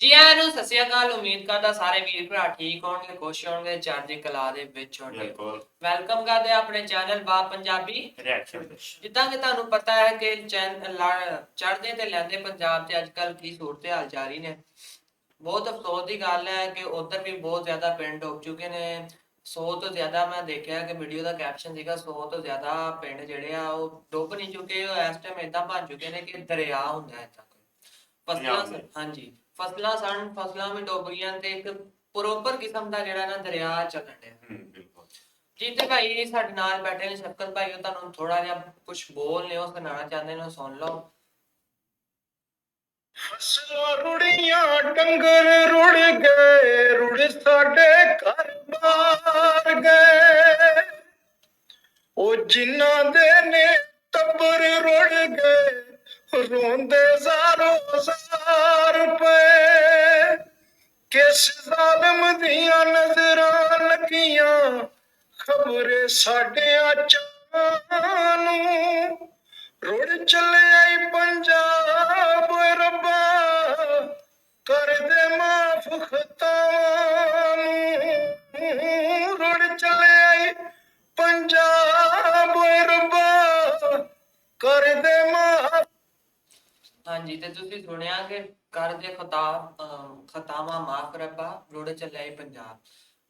ਜੀ ਆਇਆਂ ਨੂੰ ਸਤਿ ਸ਼੍ਰੀ ਅਕਾਲ ਉਮੀਦ ਕਰਦਾ ਸਾਰੇ ਵੀਰ ਭਰਾ ਠੀਕ ਹੋਣਗੇ ਖੁਸ਼ ਹੋਣਗੇ ਚੜ੍ਹਦੀ ਕਲਾ ਦੇ ਵਿੱਚ ਹੋਣਗੇ। ਬਿਲਕੁਲ। ਵੈਲਕਮ ਕਰਦੇ ਆ ਆਪਣੇ ਚੈਨਲ ਬਾ ਪੰਜਾਬੀ। ਰਿਐਕਸ਼ਨ ਜਿੱਦਾਂ ਕਿ ਤੁਹਾਨੂੰ ਪਤਾ ਹੈ ਕਿ ਚੈਨ ਲੜ- ਚੜ੍ਹਦੇ ਤੇ ਲੈਂਦੇ ਪੰਜਾਬ ਤੇ ਅੱਜਕੱਲ ਕੀ ਸੂਰਤ ਹਾਲ ਜਾਰੀ ਨੇ। ਬਹੁਤ ਅਫਸੋਸ ਦੀ ਗੱਲ ਹੈ ਕਿ ਉਧਰ ਵੀ ਬਹੁਤ ਜ਼ਿਆਦਾ ਪਿੰਡ ਡੁੱਬ ਚੁੱਕੇ ਨੇ। 100 ਤੋਂ ਜ਼ਿਆਦਾ ਮੈਂ ਦੇਖਿਆ ਕਿ ਵੀਡੀਓ ਦਾ ਕੈਪਸ਼ਨ ਸੀਗਾ 100 ਤੋਂ ਜ਼ਿਆਦਾ ਪਿੰਡ ਜਿਹੜੇ ਆ ਉਹ ਡੁੱਬ ਨਹੀਂ ਚੁੱਕੇ ਉਹ ਇਸ ਟਾਈਮ ਇਦਾਂ ਬਣ ਚੁੱਕੇ ਨੇ ਕਿ ਦਰਿਆ ਹੁੰਦਾ ਹੈ ਇੱਦਾਂ ਫਸਲਾਂ। ਹਾਂਜੀ। ਫਸਲਾਂ ਸਨ ਫਸਲਾਂ ਵੀ ਡੁੱਬ ਗਈਆਂ ਤੇ ਇੱਕ ਪ੍ਰੋਪਰ ਕਿਸਮ ਦਾ ਜਿਹੜਾ ਨਾ ਦਰਿਆ ਚੱਲਣ ਡਿਆ। ਹੂੰ ਬਿਲਕੁਲ। ਜੀ ਤੇ ਭਾਈ ਸਾਡੇ ਨਾਲ ਬੈਠੇ ਨੇ ਸ਼ਕਤ ਭਾਈ ਉਹ ਤੁਹਾਨੂੰ ਥੋੜਾ ਜਿਹਾ ਕੁਝ ਬੋਲਨੇ ਉਹ ਸੁਣਾਉਣਾ ਚਾਹੁੰਦੇ ਨੇ ਸੁਣ ਲਓ। ਫਸਲਾਂ ਰੁੜੀਆਂ ਡੰਗਰ ਰੁੜ ਗਏ ਰੁੜ ਸਾਡੇ ਘਰ ਬਾਰ ਗਏ। ਉਹ ਜਿਨ੍ਹਾਂ ਦੇ ਨੇ ਟੱਬਰ ਰੁੜ ਗਏ ਰੋਂਦੇ ਜ਼ਾਰੋ ਜ਼ਾਰ ਪਏ। ਕਿਸ ਜ਼ਾਲਮ ਦੀਆਂ ਨਜ਼ਰਾਂ ਲੱਗੀਆਂ, ਖਬਰੇ ਸਾਡਿਆਂ ਚਾਹਾਂ ਨੂੰ। ਰੁੜ ਚੱਲਿਆ ਹਾਂਜੀ ਤੇ ਤੁਸੀਂ ਸੁਣਿਆ ਕਿ ਕਰ ਦੇ ਖਤਾ ਖਤਾਵਾਂ ਮਾਫ ਰੱਬਾ ਰੁੜ ਚੱਲਿਆ ਈ ਪੰਜਾਬ।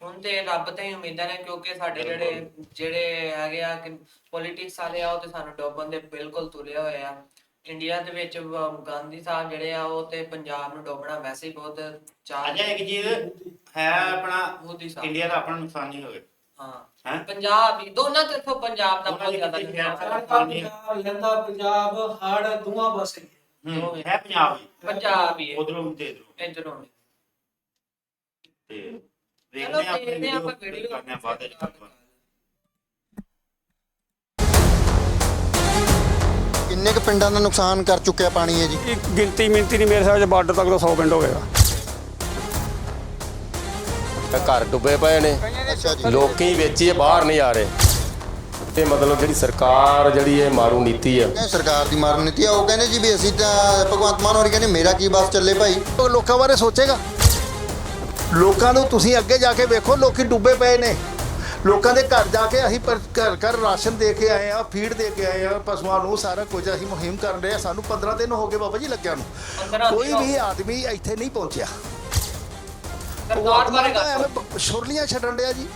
ਹੁਣ ਤੇ ਰੱਬ ਤੇ ਹੀ ਉਮੀਦਾਂ ਨੇ ਕਿਉਂਕਿ ਸਾਡੇ ਜਿਹੜੇ ਜਿਹੜੇ ਹੈਗੇ ਆ ਕਿ ਪੋਲਿਟਿਕਸ ਵਾਲੇ ਆ ਉਹ ਤੇ ਸਾਨੂੰ ਡੋਬਣ ਦੇ ਬਿਲਕੁਲ ਤੁਰੇ ਹੋਏ ਆ। ਇੰਡੀਆ ਦੇ ਵਿੱਚ ਗਾਂਧੀ ਸਾਹਿਬ ਜਿਹੜੇ ਆ ਉਹ ਤੇ ਪੰਜਾਬ ਨੂੰ ਡੋਬਣਾ ਵੈਸੇ ਹੀ ਬਹੁਤ ਚਾਹ ਅਜਾ ਇੱਕ ਚੀਜ਼ ਹੈ ਆਪਣਾ ਮੋਦੀ ਸਾਹਿਬ। ਇੰਡੀਆ ਦਾ ਆਪਣਾ ਨੁਕਸਾਨ ਨਹੀਂ ਹੋਵੇ। ਹਾਂ। ਹੈਂ? ਪੰਜਾਬ ਹੀ ਦੋਨਾਂ ਤਰਫੋਂ ਪੰਜਾਬ ਦਾ ਬਹੁਤ ਜ਼ਿਆਦਾ ਨੁਕਸਾਨ ਹੈ। ਪੰਜਾਬ ਲੈਂਦਾ ਪੰਜਾਬ ਹੜ ਦੋਵਾਂ ਪਾਸੇ। ਹੂੰ। ਹੈ ਪੰਜਾਬ ਹੀ ਪੰਜਾਬ ਹੀ ਹੈ। ਉਧਰੋਂ ਵੀ ਤੇ ਇਧਰੋਂ ਇਧਰੋਂ ਵੀ। ਤੇ ਦੇਖਦੇ ਹਾਂ ਆਪਾਂ ਆਪਣੀ ਵੀਡੀਓ ਕਰਨੇ ਆ ਬਾਅਦ ਵਿੱਚ ਕਿੰਨੇ ਕੁ ਪਿੰਡਾਂ ਦਾ ਨੁਕਸਾਨ ਕਰ ਚੁੱਕਿਆ ਪਾਣੀ ਹੈ ਜੀ? ਇੱਕ ਗਿਣਤੀ ਮਿੰਤੀ ਨਹੀਂ ਮੇਰੇ ਹਿਸਾਬ 'ਚ ਬਾਰਡਰ ਤੱਕ ਤਾਂ 100 ਪਿੰਡ ਹੋ ਗਏਗਾ ਘਰ ਡੁੱਬੇ ਪਏ ਨੇ। ਜੀ। ਲੋਕੀ ਵਿੱਚ ਹੀ ਬਾਹਰ ਨਹੀਂ ਆ ਰਹੇ। ਤੇ ਮਤਲਬ ਜਿਹੜੀ ਸਰਕਾਰ ਜਿਹੜੀ ਇਹ ਮਾਰੂ ਨੀਤੀ ਆ। ਕਹਿੰਦੇ ਸਰਕਾਰ ਦੀ ਮਾਰਨ ਨੀਤੀ ਆ ਉਹ ਕਹਿੰਦੇ ਜੀ ਵੀ ਅਸੀਂ ਤਾਂ ਭਗਵੰਤ ਮਾਨ ਹੋਰੀ ਕਹਿੰਦੇ ਮੇਰਾ ਕੀ ਬਸ ਚੱਲੇ ਭਾਈ। ਉਹ ਲੋਕਾਂ ਬਾਰੇ ਸੋਚੇਗਾ। ਲੋਕਾਂ ਨੂੰ ਤੁਸੀਂ ਅੱਗੇ ਜਾ ਕੇ ਵੇਖੋ ਲੋਕੀ ਡੁੱਬੇ ਪਏ ਨੇ। ਲੋਕਾਂ ਦੇ ਘਰ ਜਾ ਕੇ ਅਸੀਂ ਘਰ ਘਰ ਰਾਸ਼ਨ ਦੇ ਕੇ ਆਏ ਆ ਫੀਡ ਦੇ ਕੇ ਆਏ ਆ ਪਸ਼ੂਆਂ ਨੂੰ ਸਾਰਾ ਕੁਝ ਅਸੀਂ ਮੁਹਿੰਮ ਕਰਨ ਰਹੇ ਆ। ਸਾਨੂੰ 15 ਦਿਨ ਹੋ ਗਏ ਬਾਬਾ ਜੀ ਲੱਗਿਆ ਨੂੰ। 15 ਕੋਈ ਵੀ ਆਦਮੀ ਇੱਥੇ ਨਹੀਂ ਪਹੁੰਚਿਆ। ਸਰਕਾਰ ਬਾਰੇ ਗੱਲ ਛੁਰਲੀਆਂ ਛੱਡਣ ਡਿਆ ਜੀ।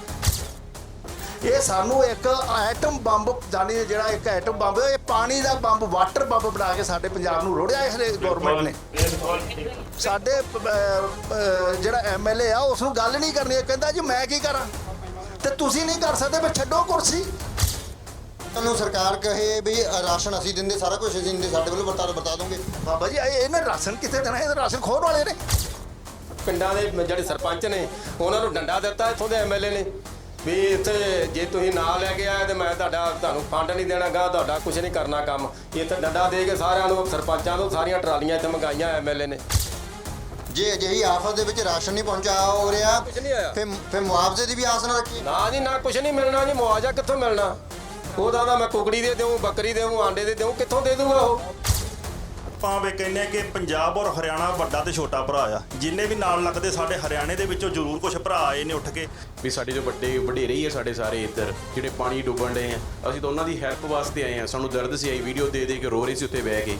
ਇਹ ਸਾਨੂੰ ਇੱਕ ਐਟਮ ਬੰਬ ਜਾਨੀ ਜਿਹੜਾ ਇੱਕ ਐਟਮ ਬੰਬ ਇਹ ਪਾਣੀ ਦਾ ਬੰਬ ਵਾਟਰ ਬੰਬ ਬਣਾ ਕੇ ਸਾਡੇ ਪੰਜਾਬ ਨੂੰ ਰੋੜਿਆ ਇਹ ਗਵਰਨਮੈਂਟ ਨੇ। ਸਾਡੇ ਜਿਹੜਾ ਐਮਐਲਏ ਆ ਉਸ ਨੂੰ ਗੱਲ ਨਹੀਂ ਕਰਨੀ ਇਹ ਕਹਿੰਦਾ ਜੀ ਮੈਂ ਕੀ ਕਰਾਂ? ਤੇ ਤੁਸੀਂ ਨਹੀਂ ਕਰ ਸਕਦੇ ਫਿਰ ਛੱਡੋ ਕੁਰਸੀ। ਤੁਹਾਨੂੰ ਸਰਕਾਰ ਕਹੇ ਵੀ ਰਾਸ਼ਨ ਅਸੀਂ ਦਿੰਦੇ ਸਾਰਾ ਕੁਝ ਅਸੀਂ ਦਿੰਦੇ ਸਾਡੇ ਵੱਲੋਂ ਵਰਤਾ ਵਰਤਾ ਦੋਗੇ। ਬਾਬਾ ਜੀ ਇਹ ਇਹਨਾਂ ਰਾਸ਼ਨ ਕਿੱਥੇ ਦੇਣਾ? ਇਹ ਰਾਸ਼ਨ ਖੋਣ ਵਾਲੇ ਨੇ। ਪਿੰਡਾਂ ਦੇ ਜਿਹੜੇ ਸਰਪੰਚ ਨੇ ਉਹਨਾਂ ਨੂੰ ਡੰਡਾ ਦਿੱਤਾ ਇੱਥੋਂ ਦੇ ਐਮਐਲਏ ਨੇ। ਵੀ ਇੱਥੇ ਜੇ ਤੁਸੀਂ ਨਾਂ ਲੈ ਕੇ ਆਏ ਤੇ ਮੈਂ ਤੁਹਾਡਾ ਤੁਹਾਨੂੰ ਫੰਡ ਨਹੀਂ ਦੇਣਾਗਾ ਤੁਹਾਡਾ ਕੁਝ ਨਹੀਂ ਕਰਨਾ ਕੰਮ। ਇੱਥੇ ਡੰਡਾ ਦੇ ਕੇ ਸਾਰਿਆਂ ਨੂੰ ਸਰਪੰਚਾਂ ਨੂੰ ਸਾਰੀਆਂ ਟਰਾਲੀਆਂ ਇੱਥੇ ਮੰਗਾਈਆਂ ਐਮਐਲਏ ਨੇ। ਜੇ ਅਜਿਹੀ ਆਫਤ ਦੇ ਵਿੱਚ ਰਾਸ਼ਨ ਨਹੀਂ ਪਹੁੰਚਾ ਹੋ ਰਿਹਾ ਕੁਝ ਨਹੀਂ ਆਇਆ ਫਿਰ ਫਿਰ ਮੁਆਵਜ਼ੇ ਦੀ ਵੀ ਆਸ ਨਾ ਰੱਖੀ ਨਾ ਜੀ ਨਾ ਕੁਝ ਨਹੀਂ ਮਿਲਣਾ ਜੀ ਮੁਆਵਜ਼ਾ ਕਿੱਥੋਂ ਮਿਲਣਾ? ਉਹਦਾ ਤਾਂ ਮੈਂ ਕੁਕੜੀ ਦੇ ਦੇਉਂ ਬੱਕਰੀ ਦੇਉਂ ਆਂਡੇ ਦੇ ਦੇਉਂ ਕਿੱਥੋਂ ਦੇ ਦੂਗਾ ਉਹ? ਭਾਵੇਂ ਕਹਿੰਦੇ ਆ ਕਿ ਪੰਜਾਬ ਔਰ ਹਰਿਆਣਾ ਵੱਡਾ ਤੇ ਛੋਟਾ ਭਰਾ ਆ। ਜਿੰਨੇ ਵੀ ਨਾਲ ਲੱਗਦੇ ਸਾਡੇ ਹਰਿਆਣੇ ਦੇ ਵਿੱਚੋਂ ਜ਼ਰੂਰ ਕੁਝ ਭਰਾ ਆਏ ਨੇ ਉੱਠ ਕੇ। ਵੀ ਸਾਡੇ ਜੋ ਵੱਡੇ ਵਡੇਰੇ ਹੀ ਆ ਸਾਡੇ ਸਾਰੇ ਇੱਧਰ, ਜਿਹੜੇ ਪਾਣੀ ਡੁੱਬਣ ਡਏ ਆ। ਅਸੀਂ ਤਾਂ ਉਹਨਾਂ ਦੀ ਹੈਲਪ ਵਾਸਤੇ ਆਏ ਆ। ਸਾਨੂੰ ਦਰਦ ਸੀ ਆਈ ਵੀਡੀਓ ਦੇ ਦੇ ਕੇ ਰੋ ਰਹੇ ਸੀ ਉੱਤੇ ਬਹਿ ਕੇ।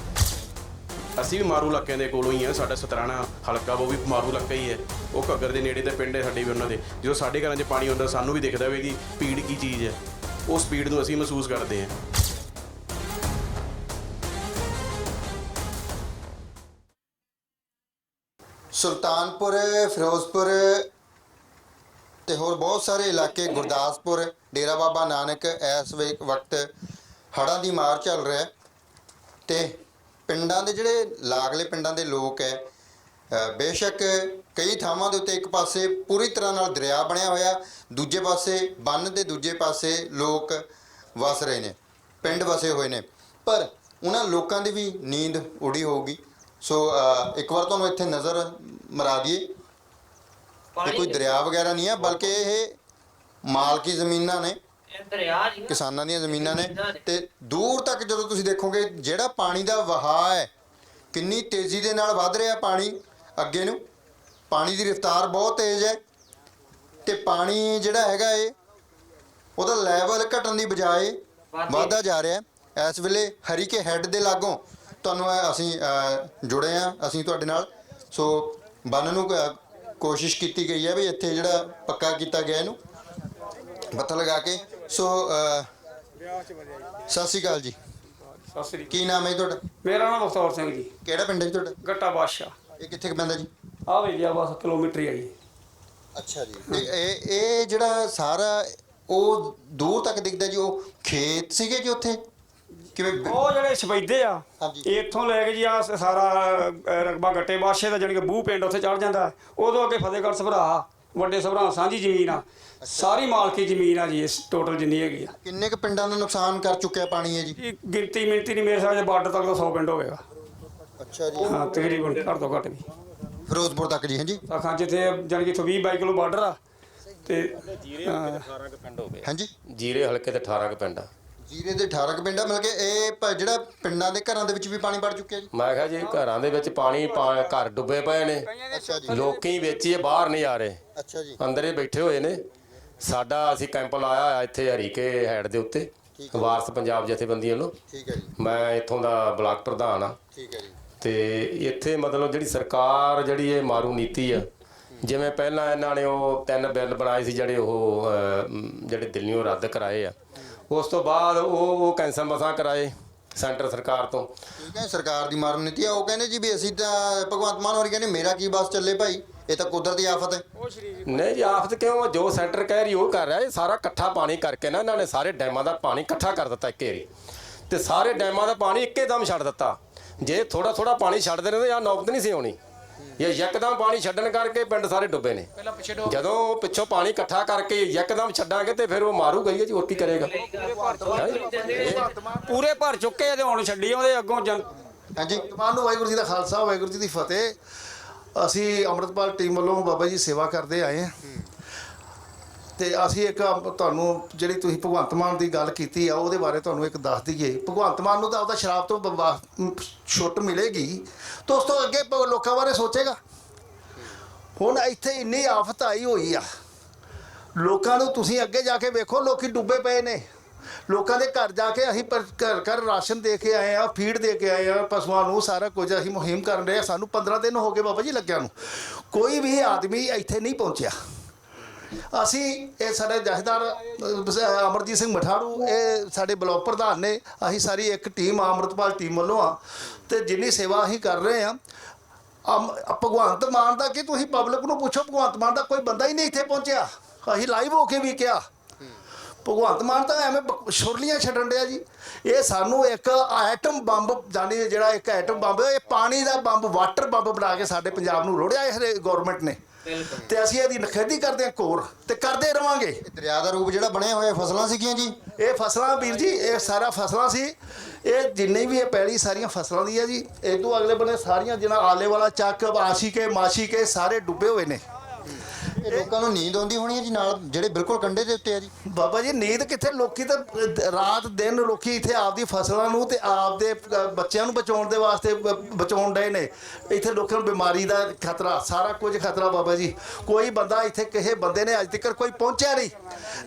ਅਸੀਂ ਵੀ ਮਾਰੂ ਇਲਾਕਿਆਂ ਦੇ ਕੋਲੋਂ ਹੀ ਆ। ਸਾਡਾ ਸਤਰਾਣਾ ਹਲਕਾ ਉਹ ਵੀ ਮਾਰੂ ਇਲਾਕਾ ਹੀ ਹੈ ਉਹ ਘੱਗਰ ਦੇ ਨੇੜੇ ਦੇ ਪਿੰਡ ਹੈ ਸਾਡੇ ਵੀ ਉਹਨਾਂ ਦੇ। ਜਦੋਂ ਸਾਡੇ ਘਰਾਂ 'ਚ ਪਾਣੀ ਆਉਂਦਾ, ਸਾਨੂੰ ਵੀ ਦਿਖਦਾ ਵੀ ਕਿ ਪੀੜ ਕੀ ਚੀਜ਼ ਹੈ। ਉਸ ਸਪੀਡ ਨੂੰ ਅਸੀਂ ਮਹਿਸੂਸ ਕਰਦੇ ਹਾਂ ਸੁਲਤਾਨਪੁਰ, ਫਿਰੋਜ਼ਪੁਰ ਤੇ ਹੋਰ ਬਹੁਤ ਸਾਰੇ ਇਲਾਕੇ, ਗੁਰਦਾਸਪੁਰ, ਡੇਰਾ ਬਾਬਾ ਨਾਨਕ, ਇਸ ਵੇ- ਵਕਤ ਹੜ੍ਹਾਂ ਦੀ ਮਾਰ ਚੱਲ ਰਿਹਾ ਹੈ ਤੇ ਪਿੰਡਾਂ ਦੇ ਜਿਹੜੇ ਲਾਗਲੇ ਪਿੰਡਾਂ ਦੇ ਲੋਕ ਹੈ ਬੇਸ਼ੱਕ ਕਈ ਥਾਵਾਂ ਦੇ ਉੱਤੇ ਇੱਕ ਪਾਸੇ ਪੂਰੀ ਤਰ੍ਹਾਂ ਨਾਲ ਦਰਿਆ ਬਣਿਆ ਹੋਇਆ, ਦੂਜੇ ਪਾਸੇ ਬੰਨ ਦੇ ਦੂਜੇ ਪਾਸੇ ਲੋਕ ਵਸ ਰਹੇ ਨੇ, ਪਿੰਡ ਵਸੇ ਹੋਏ ਨੇ, ਪਰ ਉਹਨਾਂ ਲੋਕਾਂ ਦੀ ਵੀ ਨੀਂਦ ਉੜੀ ਹੋਊਗੀ। ਸੋ ਅ, ਇੱਕ ਵਾਰ ਤੁਹਾਨੂੰ ਇੱਥੇ ਨਜ਼ਰ ਮਰਾ ਦਈਏ ਇਹ ਕੋਈ ਦਰਿਆ ਵਗੈਰਾ ਨਹੀਂ ਹੈ ਬਲਕਿ ਇਹ ਮਾਲਕੀ ਜ਼ਮੀਨਾਂ ਨੇ? ਇਹ ਦਰਿਆ ਜੀ ਕਿਸਾਨਾਂ ਦੀਆਂ ਜ਼ਮੀਨਾਂ ਨੇ। ਤੇ ਦੂਰ ਤੱਕ ਜਦੋਂ ਤੁਸੀਂ ਦੇਖੋਗੇ ਜਿਹੜਾ ਪਾਣੀ ਦਾ ਵਹਾਅ ਹੈ ਕਿੰਨੀ ਤੇਜ਼ੀ ਦੇ ਨਾਲ ਵੱਧ ਰਿਹਾ ਪਾਣੀ ਅੱਗੇ ਨੂੰ। ਪਾਣੀ ਦੀ ਰਫ਼ਤਾਰ ਬਹੁਤ ਤੇਜ਼ ਹੈ। ਤੇ ਪਾਣੀ ਜਿਹੜਾ ਹੈਗਾ ਏ ਉਹਦਾ ਲੈਵਲ ਘਟਣ ਦੀ ਬਜਾਏ ਵਾਧੇ। ਵਧਦਾ ਜਾ ਰਿਹਾ। ਹੈ ਇਸ ਵੇਲੇ ਹਰੀਕੇ ਹੈੱਡ ਦੇ ਲਾਗੋਂ ਤੁਹਾਨੂੰ ਅਸੀਂ ਅ, ਜੁੜੇ ਆ ਅਸੀਂ ਤੁਹਾਡੇ ਨਾਲ। ਸੋ ਬੰਨ ਨੂੰ ਕ- ਕੋਸ਼ਿਸ਼ ਕੀਤੀ ਗਈ ਹੈ ਵੀ ਇੱਥੇ ਜਿਹੜਾ ਪੱਕਾ ਕੀਤਾ ਗਿਆ ਇਹਨੂੰ। ਪੱਥਰ ਲਗਾ ਕੇ। ਸੋ ਅ, ਸਤਿ ਸ਼੍ਰੀ ਅਕਾਲ ਜੀ। ਸਤਿ ਸ੍ਰੀ ਕੀ ਨਾਮ ਹੈ ਜੀ ਤੁਹਾਡਾ? ਮੇਰਾ ਨਾਮ ਬਖਤੌਰ ਸਿੰਘ ਜੀ। ਕਿਹੜਾ ਪਿੰਡ ਹੈ ਜੀ ਤੁਹਾਡਾ? ਗੱਟਾ ਬਾਦਸ਼ਾਹ। ਇਹ ਕਿੱਥੇ ਕੁ ਪੈਂਦਾ ਜੀ? ਆ ਵੀ ਗਿਆ ਬਸ ਕਿਲੋਮੀਟਰ ਹੀ ਆ ਜੀ। ਅੱਛਾ ਜੀ। ਤੇ ਇਹ ਇਹ ਜਿਹੜਾ ਸਾਰਾ ਉਹ ਦੂਰ ਤੱਕ ਦਿਖਦਾ ਜੀ? ਉਹ ਖੇਤ ਸੀਗੇ ਜੀ ਉੱਥੇ? ਕਿਵੇਂ ਉਹ ਜਿਹੜੇ ਸਫੈਦੇ ਆ ਹਾਂਜੀ। ਇੱਥੋਂ ਲੈ ਕੇ ਜੀ ਆ ਸਾਰਾ ਅ, ਰਕਬਾ ਗੱਟੇ ਬਾਦਸ਼ਾਹ ਦਾ ਜਾਣੀ ਕਿ ਬੂਹ ਪਿੰਡ ਉੱਥੇ ਚੜ ਜਾਂਦਾ। ਉਦੋਂ ਅੱਗੇ ਫਤਿਹਗੜ੍ਹ ਸਭਰਾ ਵੱਡੇ ਸਭਰਾ ਸਾਂਝੀ ਜ਼ਮੀਨ ਆ। ਸਾਰੀ ਮਾਲਕੀ ਜ਼ਮੀਨ ਆ ਜੀ ਇਸ ਟੋਟਲ ਜਿੰਨੀ ਹੈਗੀ ਆ। ਕਿੰਨੇ ਕੁ ਪਿੰਡਾਂ ਨੂੰ ਨੁਕਸਾਨ ਕਰ ਚੁੱਕਿਆ ਪਾਣੀ ਹੈ ਜੀ? ਇਹ ਗਿਣਤੀ ਮਿੰਤੀ ਨਹੀਂ ਮੇਰੇ ਹਿਸਾਬ ਬਾਰਡਰ ਤੱਕ ਤਾਂ 100 ਪਿੰਡ ਹੋਵੇਗਾ ਅੱਛਾ ਜੀ। ਹਾਂ ਤਕਰੀਬਨ ਘੱਟ ਤੋਂ ਘੱਟ ਵੀ। ਫਿਰੋਜ਼ਪੁਰ ਤੱਕ ਜੀ ਹਾਂਜੀ? ਤਾਂ ਖਾਂ ਜਿੱਥੇ ਜਾਣੀ ਕਿ ਇੱਥੋਂ 20 22 ਕਿਲੋ ਬਾਰਡਰ ਆ ਤੇ ਹਾਂ, 18 ਕੁ ਪਿੰਡ ਹੋ ਗਏ। ਹਾਂਜੀ? ਜੀਰੇ ਹਲਕੇ ਤੇ 18 ਕੁ ਪਿੰਡ ਆ। ਜੀਰੇ ਦੇ 18 ਕੁ ਪਿੰਡਾਂ ਮਿਲ ਕੇ ਇਹ ਪ- ਜਿਹੜਾ ਪਿੰਡਾਂ ਦੇ ਘਰਾਂ ਦੇ ਵਿੱਚ ਵੀ ਪਾਣੀ ਵੜ ਚੁੱਕਿਆ ਜੀ? ਮੈਂ ਕਿਹਾ ਜੀ ਘਰਾਂ ਦੇ ਵਿੱਚ ਪਾਣੀ ਪਾ- ਘਰ ਡੁੱਬੇ ਪਏ ਨੇ। ਅੱਛਾ ਜੀ। ਲੋਕੀ ਵਿੱਚ ਹੀ ਇਹ ਬਾਹਰ ਨਹੀਂ ਆ ਰਹੇ। ਅੱਛਾ ਜੀ। ਅੰਦਰ ਹੀ ਬੈਠੇ ਹੋਏ ਨੇ। ਸਾਡਾ ਅਸੀਂ ਕੈਂਪ ਲਾਇਆ ਹੋਇਆ ਇੱਥੇ ਹਰੀਕੇ ਹੈਡ ਦੇ ਉੱਤੇ। ਠੀਕ ਹੈ। ਵਾਰਸ ਪੰਜਾਬ ਜਥੇਬੰਦੀ ਵੱਲੋਂ ਠੀਕ ਹੈ ਜੀ। ਮੈਂ ਇੱਥੋਂ ਦਾ ਬਲਾਕ ਪ੍ਰਧਾਨ ਆ। ਠੀਕ ਹੈ ਜੀ। ਤੇ ਇੱਥੇ ਮਤਲਬ ਜਿਹੜੀ ਸਰਕਾਰ ਜਿਹੜੀ ਇਹ ਮਾਰੂ ਨੀਤੀ ਆ ਜਿਵੇਂ ਪਹਿਲਾਂ ਇਹਨਾਂ ਨੇ ਉਹ ਤਿੰਨ ਬਿੱਲ ਬਣਾਏ ਸੀ ਜਿਹੜੇ ਉਹ ਅਹ, ਮ, ਜਿਹੜੇ ਦਿੱਲੀੋਂ ਰੱਦ ਕਰਾਏ ਆ। ਉਸ ਤੋਂ ਬਾਅਦ ਉਹ ਉਹ ਕੈਂਸਲ ਮਸਾਂ ਕਰਾਏ ਸੈਂਟਰ ਸਰਕਾਰ ਤੋਂ। ਠੀਕ ਹੈ ਸਰਕਾਰ ਦੀ ਮਾਰਨ ਨੀਤੀ ਆ। ਉਹ ਕਹਿੰਦੇ ਜੀ ਵੀ ਅਸੀਂ ਤਾਂ ਭਗਵੰਤ ਮਾਨ ਹੋਰੀ ਕਹਿੰਦੇ ਮੇਰਾ ਕੀ ਬਸ ਚੱਲੇ ਭਾਈ? ਇਹ ਤਾਂ ਕੁਦਰਤੀ ਆਫਤ ਹੈ। ਨਹੀਂ ਜੀ ਆਫਤ ਕਿਉਂ? ਜੋ ਸੈਂਟਰ ਕਹਿ ਰਹੀ ਉਹ ਕਰ ਰਿਹਾ। ਇਹ ਸਾਰਾ ਇਕੱਠਾ ਪਾਣੀ ਕਰਕੇ ਨਾ ਇਹਨਾਂ ਨੇ ਸਾਰੇ ਡੈਮਾਂ ਦਾ ਪਾਣੀ ਇਕੱਠਾ ਕਰ ਦਿੱਤਾ ਇੱਕ ਏਰੀ। ਤੇ ਸਾਰੇ ਡੈਮਾਂ ਦਾ ਪਾਣੀ ਇੱਕੇ ਦਮ ਛੱਡ ਦਿੱਤਾ। ਜੇ ਥੋੜਾ ਥੋੜਾ ਪਾਣੀ ਛੱਡਦੇ ਰਹਿੰਦੇ ਆ ਨੌਬਤ ਨਹੀਂ ਸੀ ਆਉਣੀ। ਇਹ ਯਕਦਮ ਪਾਣੀ ਛੱਡਣ ਕਰਕੇ ਪਿੰਡ ਸਾਰੇ ਡੁੱਬੇ ਨੇ। ਜਦੋਂ ਪਿੱਛੋਂ ਪਾਣੀ ਇਕੱਠਾ ਕਰਕੇ ਯਕਦਮ ਛੱਡਾਂਗੇ ਤੇ ਫਿਰ ਉਹ ਮਾਰੂਗਾ ਹੀ ਆ ਜੀ ਹੋਰ ਕੀ ਕਰੇਗਾ। ਪੂਰੇ ਭਰ ਚੁੱਕੇ ਆ ਤੇ ਹੁਣ ਛੱਡੀ ਉਹਦੇ ਅੱਗੋਂ ਜਨ ਹਾਂਜੀ ਮਾਨ ਨੂੰ ਵਾਹਿਗੁਰੂ ਜੀ ਦਾ ਖਾਲਸਾ ਵਾਹਿਗੁਰੂ ਜੀ ਦੀ ਫਤਿਹ। ਅਸੀਂ ਅੰਮ੍ਰਿਤਪਾਲ ਟੀਮ ਵੱਲੋਂ ਬਾਬਾ ਜੀ ਸੇਵਾ ਕਰਦੇ ਆਏ ਹਾਂ। ਤੇ ਅਸੀਂ ਇੱਕ, ਤੁਹਾਨੂੰ ਜਿਹੜੀ ਤੁਸੀਂ ਭਗਵੰਤ ਮਾਨ ਦੀ ਗੱਲ ਕੀਤੀ ਆ, ਉਹਦੇ ਬਾਰੇ ਤੁਹਾਨੂੰ ਇੱਕ ਦੱਸ ਦਈਏ। ਭਗਵੰਤ ਮਾਨ ਨੂੰ ਤਾਂ ਉਹਦਾ ਸ਼ਰਾਬ ਤੋਂ ਛੁੱਟ ਮਿਲੇਗੀ। ਤਾਂ ਉਸ ਤੋਂ ਅੱਗੇ ਲੋਕਾਂ ਬਾਰੇ ਸੋਚੇਗਾ। ਹੁਣ ਇੱਥੇ ਇੰਨੀ ਆਫਤ ਆਈ ਹੋਈ ਆ। ਲੋਕਾਂ ਨੂੰ ਤੁਸੀਂ ਅੱਗੇ ਜਾ ਕੇ ਵੇਖੋ, ਲੋਕੀ ਡੁੱਬੇ ਪਏ ਨੇ। ਲੋਕਾਂ ਦੇ ਘਰ ਜਾ ਕੇ ਅਸੀਂ ਪਰ- ਘਰ ਘਰ ਰਾਸ਼ਨ ਦੇ ਕੇ ਆਏ ਆ, ਫੀਡ ਦੇ ਕੇ ਆਏ ਆ, ਪਸ਼ੂਆਂ ਨੂੰ, ਸਾਰਾ ਕੁਝ ਅਸੀਂ ਮੁਹਿੰਮ ਕਰਨ ਰਹੇ ਆ। ਸਾਨੂੰ 15 ਦਿਨ ਹੋ ਗਏ ਬਾਬਾ ਜੀ ਲੱਗਿਆ ਨੂੰ। ਕੋਈ ਵੀ ਆਦਮੀ ਇੱਥੇ ਨਹੀਂ ਪਹੁੰਚਿਆ। ਅਸੀਂ ਇਹ ਸਾਡੇ ਜਥੇਦਾਰ ਅਹ, ਅਮਰਜੀਤ ਸਿੰਘ ਮਠਾੜੂ ਇਹ ਸਾਡੇ ਬਲਾਕ ਪ੍ਰਧਾਨ ਨੇ ਅਸੀਂ ਸਾਰੀ ਇੱਕ ਟੀਮ ਆ, ਅੰਮ੍ਰਿਤਪਾਲ ਟੀਮ ਵੱਲੋਂ ਆ। ਤੇ ਜਿੰਨੀ ਸੇਵਾ ਅਸੀਂ ਕਰ ਰਹੇ ਆ ਅਮ ਭਗਵੰਤ ਮਾਨ ਦਾ ਕਿ ਤੁਸੀਂ ਪਬਲਿਕ ਨੂੰ ਪੁੱਛੋ ਭਗਵੰਤ ਮਾਨ ਦਾ ਕੋਈ ਬੰਦਾ ਹੀ ਨਹੀਂ ਇੱਥੇ ਪਹੁੰਚਿਆ। ਅਸੀਂ ਲਾਈਵ ਹੋ ਕੇ ਵੀ ਕਿਹਾ। ਭਗਵੰਤ ਮਾਨ ਤਾਂ ਐਵੇਂ ਬ- ਛੁਰਲੀਆਂ ਛੱਡਣ ਡਿਆ ਜੀ। ਇਹ ਸਾਨੂੰ ਇੱਕ ਐਟਮ ਬੰਬ ਜਾਨੀ ਜਿਹੜਾ ਇੱਕ ਐਟਮ ਬੰਬ ਇਹ ਪਾਣੀ ਦਾ ਬੰਬ ਵਾਟਰ ਬੰਬ ਬਣਾ ਕੇ ਸਾਡੇ ਪੰਜਾਬ ਨੂੰ ਰੋੜਿਆ ਇਹ ਗਵਰਨਮੈਂਟ ਨੇ। ਤੇ ਅਸੀਂ ਇਹਦੀ ਨਖੇਦੀ ਕਰਦੇ ਹਾਂ ਕੋਰ ਤੇ ਕਰਦੇ ਰਵਾਂਗੇ। ਦਰਿਆ ਦਾ ਰੂਪ ਜਿਹੜਾ ਬਣਿਆ ਹੋਇਆ ਫਸਲਾਂ ਸੀਗੀਆਂ ਜੀ? ਇਹ ਫਸਲਾਂ ਵੀਰ ਜੀ ਇਹ ਸਾਰਾ ਫਸਲਾਂ ਸੀ। ਇਹ ਜਿੰਨੇ ਵੀ ਇਹ ਪੈਲੀ ਸਾਰੀਆਂ ਫਸਲਾਂ ਦੀ ਹੈ ਜੀ। ਇਹ ਤੋਂ ਅਗਲੇ ਬੰਨੇ ਸਾਰੀਆਂ ਜਿਹੜਾ ਆਲੇ ਵਾਲਾ ਚੱਕ ਆਸ਼ੀ ਕੇ ਮਾਸ਼ੀ ਕੇ ਸਾਰੇ ਡੁੱਬੇ ਹੋਏ ਨੇ। ਇਹ ਲੋਕਾਂ ਨੂੰ ਨੀਂਦ ਆਉਂਦੀ ਹੋਣੀ ਹੈ ਜੀ ਨਾਲ ਜਿਹੜੇ ਬਿਲਕੁਲ ਕੰਢੇ ਦੇ ਉੱਤੇ ਆ ਜੀ। ਬਾਬਾ ਜੀ ਨੀਂਦ ਕਿੱਥੇ? ਲੋਕੀ ਤਾਂ ਅਹ, ਰਾਤ ਦਿਨ ਲੋਕੀ ਇੱਥੇ ਆਪਦੀ ਫਸਲਾਂ ਨੂੰ ਤੇ ਆਪਦੇ ਅਹ, ਬੱਚਿਆਂ ਨੂੰ ਬਚਾਉਣ ਦੇ ਵਾਸਤੇ ਬ- ਬਚਾਉਣ ਡਏ ਨੇ। ਇੱਥੇ ਲੋਕਾਂ ਨੂੰ ਬਿਮਾਰੀ ਦਾ ਖਤਰਾ ਸਾਰਾ ਕੁਝ ਖਤਰਾ ਬਾਬਾ ਜੀ। ਕੋਈ ਬੰਦਾ ਇੱਥੇ ਕਿਸੇ ਬੰਦੇ ਨੇ ਅੱਜ ਤੱਕ ਕੋਈ ਪਹੁੰਚਿਆ ਨਹੀਂ।